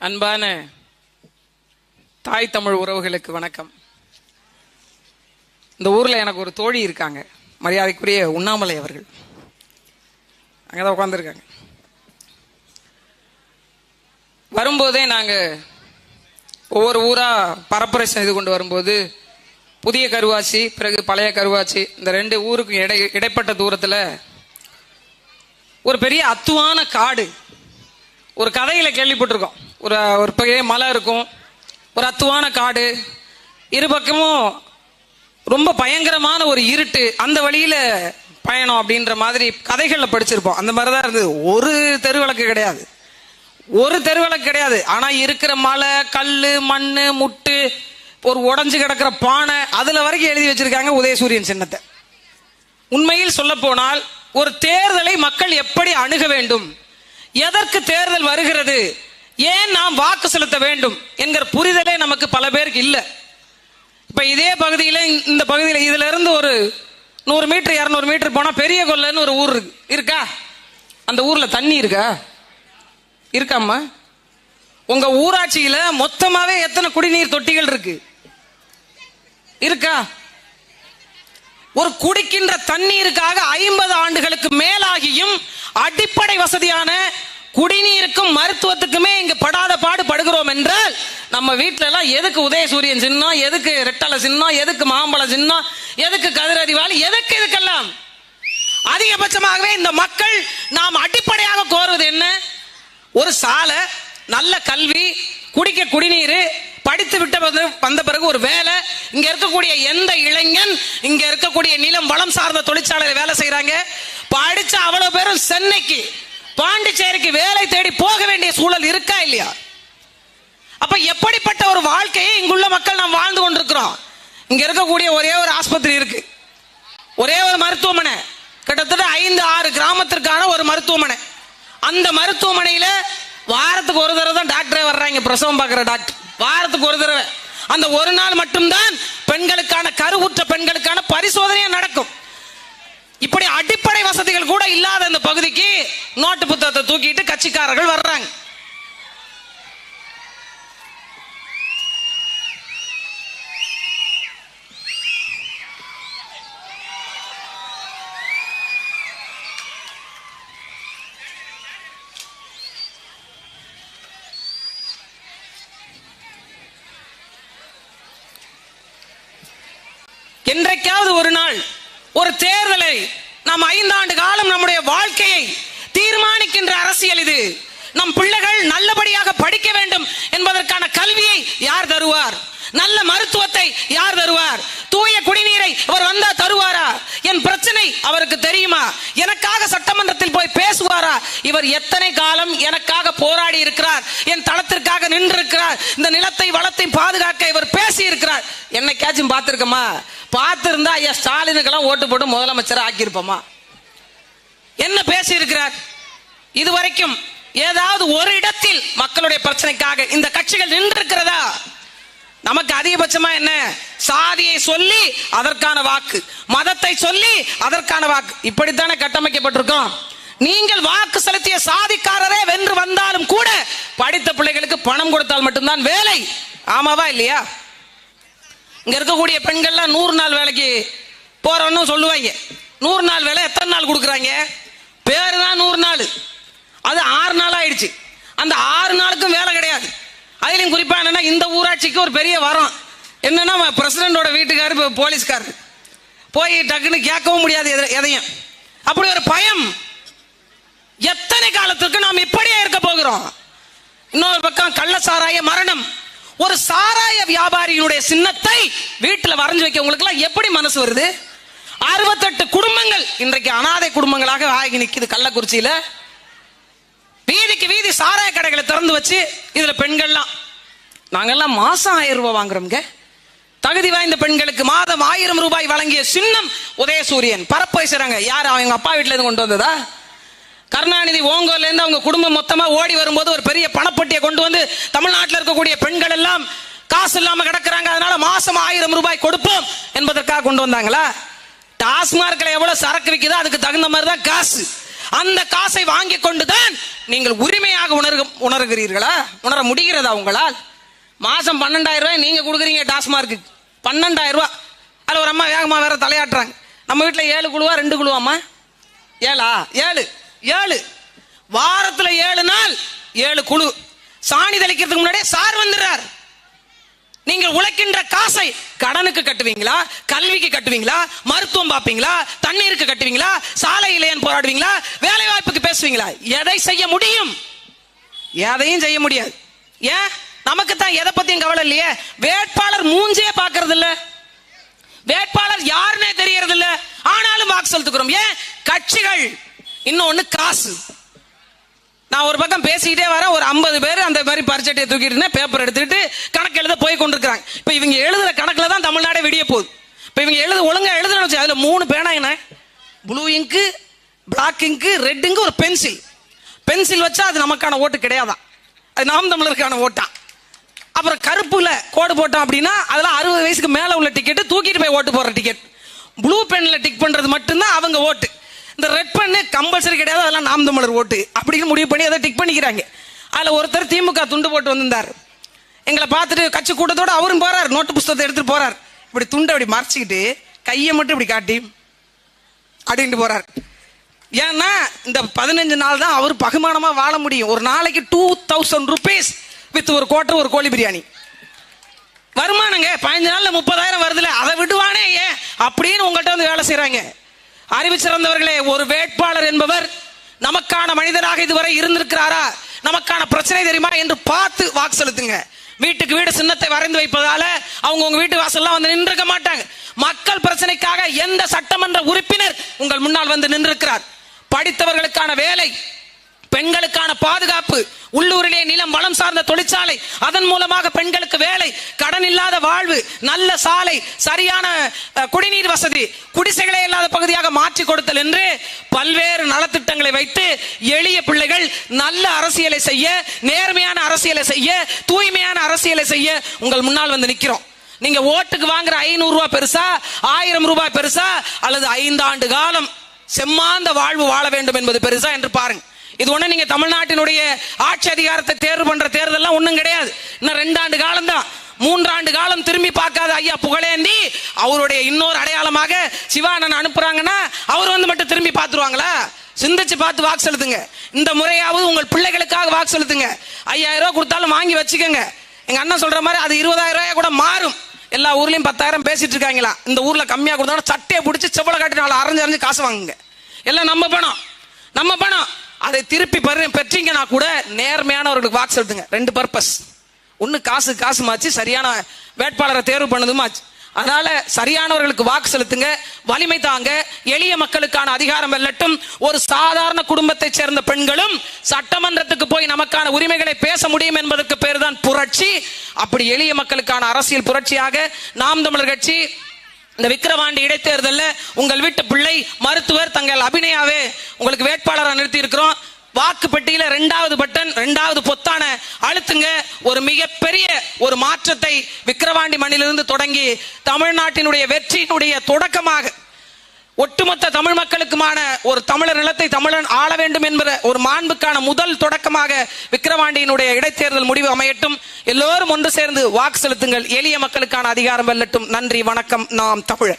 அன்பான தாய் தமிழ் உறவுகளுக்கு வணக்கம். இந்த ஊரில் எனக்கு ஒரு தோழி இருக்காங்க மரியாதைக்குரிய உண்ணாமலை அவர்கள். அங்கே தான் உட்காந்துருக்காங்க வரும்போதே நாங்கள் ஒவ்வொரு ஊராக பரப்புரை செய்து கொண்டு வரும்போது புதிய கருவாச்சி பிறகு பழைய கருவாச்சி இந்த ரெண்டு ஊருக்கும் இடை இடைப்பட்ட தூரத்தில் ஒரு பெரிய அத்துவான காடு ஒரு கதையில் கேள்விப்பட்டிருக்கோம். ஒரு ஒரு பெரிய மலை இருக்கும். ஒரு அத்துவான காடு. இரு பக்கமும் ரொம்ப பயங்கரமான ஒரு இருட்டு. அந்த வழியில பயணம் அப்படின்ற மாதிரி கதைகளில் படிச்சிருப்போம். அந்த மாதிரி தான் இருந்தது. ஒரு தெருவிளக்கு கிடையாது. ஒரு தெருவிளக்கு கிடையாது. ஆனா இருக்கிற மலை கல் மண் முட்டு ஒரு உடஞ்சு கிடக்கிற பானை அதுல வரைக்கும் எழுதி வச்சிருக்காங்க உதயசூரியன் சின்னத்தை. உண்மையில் சொல்ல போனால் ஒரு தேர்தலை மக்கள் எப்படி அணுக வேண்டும்? எதற்கு தேர்தல் வருகிறது? ஏன் நாம் வாக்கு செலுத்த வேண்டும் என்கிற புரிதலே நமக்கு பல பேருக்கு இல்லை. இப்ப இதே பகுதியில இந்த பகுதியில இதுல இருந்து ஒரு நூறு மீட்டர் இரநூறு மீட்டர் போனா பெரிய கொல்லன்னு ஒரு ஊர் இருக்கா? அந்த ஊர்ல தண்ணி இருக்கா? இருக்காம்மா. உங்க ஊராட்சியில மொத்தமாவே எத்தனை குடிநீர் தொட்டிகள் இருக்கு? இருக்கா? ஒரு குடிக்கின்ற தண்ணீருக்காக ஐம்பது ஆண்டுகளுக்கு மேலாகியும் அடிப்படை வசதியான குடிநீருக்கும் மருத்துவத்துக்குமே இங்க படாத பாடு படுகிறோம் என்றால் நம்ம வீட்டுல எல்லாம் எதுக்கு உதயசூரியன் சின்னம் எதுக்கு ரெட்டலை சின்னம் எதுக்கு மாம்பழ சின்னம் எதுக்கு கதிரதிவாளி எதுக்கு இதுக்கெல்லாம்? அதிகபட்சமாகவே இந்த மக்கள் நாம் அடிப்படையாக கோருவது என்ன? ஒரு சாலை நல்ல கல்வி குடிக்க குடிநீர் படித்து விட்ட வந்த பிறகு ஒரு வேலை இங்க இருக்கக்கூடிய எந்த இளைஞன் இங்க இருக்கக்கூடிய நிலம் வளம் சார்ந்த தொழிற்சாலையில் வேலை செய்யறாங்க படிச்ச அவ்வளவு பேரும் சென்னைக்கு பாண்டிச்சேரிக்கு வேலை தேடி போக வேண்டிய சூழல் இருக்கா இல்லையா? அப்ப எப்படிப்பட்ட ஒரு வாழ்க்கையை இங்குள்ள மக்கள் நாம் வாழ்ந்து கொண்டிருக்கிறோம்? இங்க இருக்கக்கூடிய ஒரே ஒரு ஆஸ்பத்திரி இருக்கு. ஒரே ஒரு மருத்துவமனை. கிட்டத்தட்ட ஐந்து ஆறு கிராமத்திற்கான ஒரு மருத்துவமனை. அந்த மருத்துவமனையில வாரத்துக்கு ஒரு தடவை தான் டாக்டரே வர்றாங்க பிரசவம் பார்க்குற டாக்டர். வாரத்துக்கு ஒரு தடவை. அந்த ஒரு நாள் மட்டும்தான் பெண்களுக்கான கருவுற்ற பெண்களுக்கான பரிசோதனையே நடக்கும். இப்படி அடிப்படை வசதிகள் கூட இல்லாத இந்த பகுதிக்கு நோட்டு புத்தகத்தை தூக்கிட்டு கட்சிக்காரர்கள் வர்றாங்க. என்றைக்காவது ஒரு நாள் ஒரு தேர்தலை நாம் ஐந்தாண்டு காலம் நம்முடைய வாழ்க்கையை தீர்மானிக்கின்ற அரசியல் இது. நம் பிள்ளைகள் நல்லபடியாக படிக்க வேண்டும் என்பதற்கான கல்வியை யார் தருவார்? நல்ல மருத்துவத்தை யார் தருவார்? தூய குடிநீரை அவர் வந்தா தருவாரா? என் பிரச்சனை அவருக்கு தெரியுமா? எனக்காக சட்டமன்றத்தில் போய் பேசுவாரா? இவர் எத்தனை காலம் எனக்காக போராடி இருக்கிறார்? என் தளத்திற்காக நின்றிருக்கிறார்? இந்த நிலத்தை வளத்தை பாதுகாக்க இவர் பேசி இருக்கிறார் என்னைக்காச்சும் பார்த்திருக்கமா? பார்த்திருந்தா ஐயா ஸ்டாலினுக்கெல்லாம் ஓட்டு போட்டு முதலமைச்சர் ஆக்கியிருப்போமா? என்ன பேசியிருக்கிறார்? இதுவரைக்கும் ஏதாவது ஒரு இடத்தில் மக்களுடைய பிரச்சனைக்காக இந்த கட்சிகள் நின்றிருக்கிறதா? நமக்கு அதிகபட்சமா என்ன? சாதியை சொல்லி அதற்கான வாக்கு மதத்தை சொல்லி அதற்கான வாக்கு. இப்படித்தானே கட்டமைக்கப்பட்டிருக்கோம். நீங்கள் வாக்கு செலுத்திய சாதிக்காரரே வென்று வந்தாலும் கூட படித்த பிள்ளைகளுக்கு பணம் கொடுத்தால் மட்டும்தான் வேலை. ஆமாவா இல்லையா? இங்க இருக்கக்கூடிய பெண்கள்லாம் நூறு நாள் வேலைக்கு போறோன்னு சொல்லுவாங்க. நூறு நாள் வேலை எத்தனை நாள் கொடுக்குறாங்க? பேரு தான் நூறு நாள். அது ஆறு நாள் ஆயிடுச்சு. அந்த ஆறு நாளுக்கும் வேலை கிடையாது. அதுலேயும் குறிப்பாக என்னன்னா இந்த ஊராட்சிக்கு ஒரு பெரிய வரம். என்னன்னா பிரசிடண்டோட வீட்டுக்காரு இப்போ போலீஸ்காரர். போய் டக்குன்னு கேட்கவும் முடியாது எதையும். அப்படி ஒரு பயம். எத்தனை காலத்திற்கு நாம் இப்படியே இருக்க போகிறோம்? இன்னொரு பக்கம் கள்ள சாராய மரணம். ஒரு சாராய வியாபாரியினுடைய சின்னத்தை வீட்டில் வரைஞ்சு வைக்க எல்லாம் எப்படி மனசு வருது? அறுபத்தெட்டு குடும்பங்கள் இன்றைக்கு அனாதை குடும்பங்களாக ஆகி நிற்குது கள்ளக்குறிச்சியில. வீதிக்கு வீதி சாராய கடைகளை திறந்து வச்சு இதுல பெண்கள்லாம். நாங்கெல்லாம் மாசம் ஆயிரம் ரூபாய் வாங்குறோம்ங்க. தகுதி வாய்ந்த பெண்களுக்கு மாதம் ஆயிரம் ரூபாய் வழங்கிய சின்னம் உதயசூரியன். பரப்பு செய்றாங்க. யார் அவங்க அப்பா வீட்டுல இருந்து கொண்டு வந்ததா? கருணாநிதி ஓங்கோலேருந்து அவங்க குடும்பம் மொத்தமாக ஓடி வரும்போது ஒரு பெரிய பணப்பட்டியை கொண்டு வந்து தமிழ்நாட்டில் இருக்கக்கூடிய பெண்கள் எல்லாம் காசு இல்லாமல் கிடக்கிறாங்க அதனால மாசம் ஆயிரம் ரூபாய் கொடுப்போம் என்பதற்காக கொண்டு வந்தாங்களா? டாஸ்மார்க்ல எவ்வளவு சரக்கு விக்குதோ அதுக்கு தகுந்த மாதிரி தான் காசு. அந்த காசை வாங்கி கொண்டு தான் நீங்கள் உரிமையாக உணர்க உணர்கிறீர்களா? உணர முடிகிறதா உங்களால்? மாசம் பன்னெண்டாயிரம் ரூபாய் நீங்க கொடுக்குறீங்க டாஸ்மார்க்கு. பன்னெண்டாயிரம் ரூபாய். அதில் ஒரு அம்மா வேகமாக வேற தலையாட்டுறாங்க. நம்ம வீட்டில் ஏழு குழுவா ரெண்டு குழுவாம்மா? ஏழா? ஏழு. ஏழு. வாரத்துல ஏழு நாள் ஏழு குழு. சாணி தெளிக்கிறதுக்கு முன்னாடியே சார் வந்துடுறார். நீங்கள் உழைக்கின்ற காசை கடனுக்கு கட்டுவீங்களா கல்விக்கு கட்டுவீங்களா மருத்துவம் பார்ப்பீங்களா தண்ணீருக்கு கட்டுவீங்களா சாலை இல்லையன் போராடுவீங்களா வேலை வாய்ப்புக்கு பேசுவீங்களா? எதை செய்ய முடியும்? எதையும் செய்ய முடியாது. ஏன்? நமக்கு தான் எதை பத்தியும் கவலை இல்லையே. வேட்பாளர் மூஞ்சே பாக்குறது இல்ல வேட்பாளர் யாருன்னே தெரியறது இல்ல ஆனாலும் வாக்கு செலுத்துக்கிறோம் ஏன்? கட்சிகள். இன்னொன்னு காசு. நான் ஒரு பக்கம் பேசிக்கிட்டே வரேன் ஒரு ஐம்பது பேர் அந்த மாதிரி பரிச்சட்டையை தூக்கிட்டு இருந்தேன் பேப்பர் எடுத்துக்கிட்டு கணக்கு எழுத போய் கொண்டிருக்கிறாங்க. இப்போ இவங்க எழுதுற கணக்குல தான் தமிழ்நாடே விடிய போகுது. இப்போ இவங்க எழுத ஒழுங்கா எழுதுறேன்னு வச்சு அதுல மூணு பேனா என்ன? ப்ளூ இங்கு பிளாக் இங்கு ரெட் இங்கு ஒரு பென்சில் பென்சில் வச்சா அது நமக்கான ஓட்டு கிடையாதான். அது நாம் தமிழருக்கான ஓட்டான் அப்புறம் கருப்புல கோடு போட்டோம் அப்படின்னா அதெல்லாம் அறுபது வயசுக்கு மேல உள்ள டிக்கெட் தூக்கிட்டு போய் ஓட்டு போடுற டிக்கெட் ப்ளூ பெனில் டிக் பண்ணுறது மட்டும்தான் அவங்க ஓட்டு. இந்த ரெட் பண்ணு கம்பல்சரி கிடையாது அதெல்லாம் நாம் தமிழர் ஓட்டு. அப்படின்னு முடிவு பண்ணி அதை டிக் பண்ணிக்கிறாங்க. அதில் ஒருத்தர் திமுக துண்டு போட்டு வந்திருந்தார். எங்களை பார்த்துட்டு கட்சி கூட்டத்தோடு அவரும் போறார் நோட்டு புஸ்தகத்தை எடுத்துட்டு போறார். இப்படி துண்டை அப்படி மறைச்சிக்கிட்டு கையை மட்டும் இப்படி காட்டி அப்படின்ட்டு போறார். ஏன்னா இந்த பதினஞ்சு நாள் தான் அவர் பகுமானமா வாழ முடியும். ஒரு நாளைக்கு டூ தௌசண்ட் ருபீஸ் வித் ஒரு கோட்டை ஒரு கோழி பிரியாணி. வருமானங்க பதினஞ்சு நாள்ல முப்பதாயிரம் வருதுல அதை விடுவானே ஏன்? அப்படின்னு உங்கள்கிட்ட வந்து வேலை செய்யறாங்க அறிவு சிறந்தவர்களே ஒரு வேட்பாளர் என்பவர் நமக்கான மனிதராக இதுவரை இருந்திருக்கிறாரா? நமக்கான பிரச்சனை தெரியுமா என்று பார்த்து வாக்கு செலுத்துங்க வீட்டுக்கு வீடு சின்னத்தை வரைந்து வைப்பதால அவங்க உங்க வீட்டு வாசல்லாம் வந்து நின்றுக்க மாட்டாங்க. மக்கள் பிரச்சனைக்காக எந்த சட்டமன்ற உறுப்பினர் உங்கள் முன்னால் வந்து நின்றிருக்கிறார்? படித்தவர்களுக்கான வேலை பெண்களுக்கான பாதுகாப்பு உள்ளூரிலே நிலம் வளம் சார்ந்த தொழிற்சாலை அதன் மூலமாக பெண்களுக்கு வேலை கடன் இல்லாத வாழ்வு நல்ல சாலை சரியான குடிநீர் வசதி குடிசைகளே இல்லாத பகுதியாக மாற்றி கொடுத்தல் என்று பல்வேறு நலத்திட்டங்களை வைத்து எளிய பிள்ளைகள் நல்ல அரசியலை செய்ய நேர்மையான அரசியலை செய்ய தூய்மையான அரசியலை செய்ய உங்கள் முன்னால் வந்து நிற்கிறோம் நீங்க ஓட்டுக்கு வாங்குற ஐநூறு ரூபாய் பெருசா ஆயிரம் ரூபாய் பெருசா அல்லது ஐந்தாண்டு காலம் செம்மாந்த வாழ்வு வாழ வேண்டும் என்பது பெருசா என்று பாருங்க. இது ஒண்ணு நீங்க தமிழ்நாட்டினுடைய ஆட்சி அதிகாரத்தை தேர்வு பண்ற தேர்தல்லாம் ஒண்ணும் கிடையாது. இன்னும் ரெண்டாண்டு காலம் தான் மூன்றாண்டு காலம் திரும்பி பார்க்காத ஐயா புகழேந்தி அவருடைய இன்னொரு அடையாளமாக சிவானன் அனுப்புறாங்கன்னா அவர் வந்து மட்டும் திரும்பி பார்த்துருவாங்களா? சிந்திச்சு பார்த்து வாக்கு செலுத்துங்க. இந்த முறையாவது உங்கள் பிள்ளைகளுக்காக வாக்கு செலுத்துங்க. ஐயாயிரம் ரூபா கொடுத்தாலும் வாங்கி வச்சுக்கோங்க. எங்க அண்ணன் சொல்ற மாதிரி அது இருபதாயிரம் ரூபாய் கூட மாறும். எல்லா ஊர்லயும் பத்தாயிரம் பேசிட்டு இருக்காங்களா? இந்த ஊர்ல கம்மியா கொடுத்தாலும் சட்டையை பிடிச்சி செவ்வளை காட்டி நாலு அரைஞ்சு அரைஞ்சு காசு வாங்குங்க. எல்லாம் நம்ம பணம். நம்ம பணம். அதை திருப்பி பெற்றீங்கன்னா கூட நேர்மையானவர்களுக்கு வாக்கு செலுத்துங்க. ரெண்டு பர்பஸ் ஒன்னு காசு காசு மாச்சு சரியான வேட்பாளரை தேர்வு பண்ணதுமாச்சு அதனால சரியானவர்களுக்கு வாக்கு செலுத்துங்க வலிமை தாங்க எளிய மக்களுக்கான அதிகாரம் வெல்லட்டும். ஒரு சாதாரண குடும்பத்தைச் சேர்ந்த பெண்களும் சட்டமன்றத்துக்கு போய் நமக்கான உரிமைகளை பேச முடியும் என்பதற்கு பேர் தான் புரட்சி. அப்படி எளிய மக்களுக்கான அரசியல் புரட்சியாக நாம் தமிழர் கட்சி இந்த விக்கிரவாண்டி இடைத்தேர்தலில் உங்கள் வீட்டு பிள்ளை மருத்துவர் தங்கள் அபிநயாவே உங்களுக்கு வேட்பாளராக நிறுத்தி இருக்கிறோம் வாக்கு பெட்டியில ரெண்டாவது பட்டன் ரெண்டாவது பொத்தான அழுத்துங்க. ஒரு மிகப்பெரிய ஒரு மாற்றத்தை விக்கிரவாண்டி மண்ணிலிருந்து தொடங்கி தமிழ்நாட்டினுடைய வெற்றியினுடைய தொடக்கமாக ஒட்டுமொத்த தமிழ் மக்களுக்குமான ஒரு தமிழர் நிலத்தை தமிழன் ஆள வேண்டும் என்கிற ஒரு மாண்புக்கான முதல் தொடக்கமாக விக்கிரவாண்டியினுடைய இடைத்தேர்தல் முடிவு அமையட்டும். எல்லோரும் ஒன்று சேர்ந்து வாக்கு செலுத்துங்கள். எளிய மக்களுக்கான அதிகாரம் வெல்லட்டும். நன்றி வணக்கம். நாம் தமிழர்.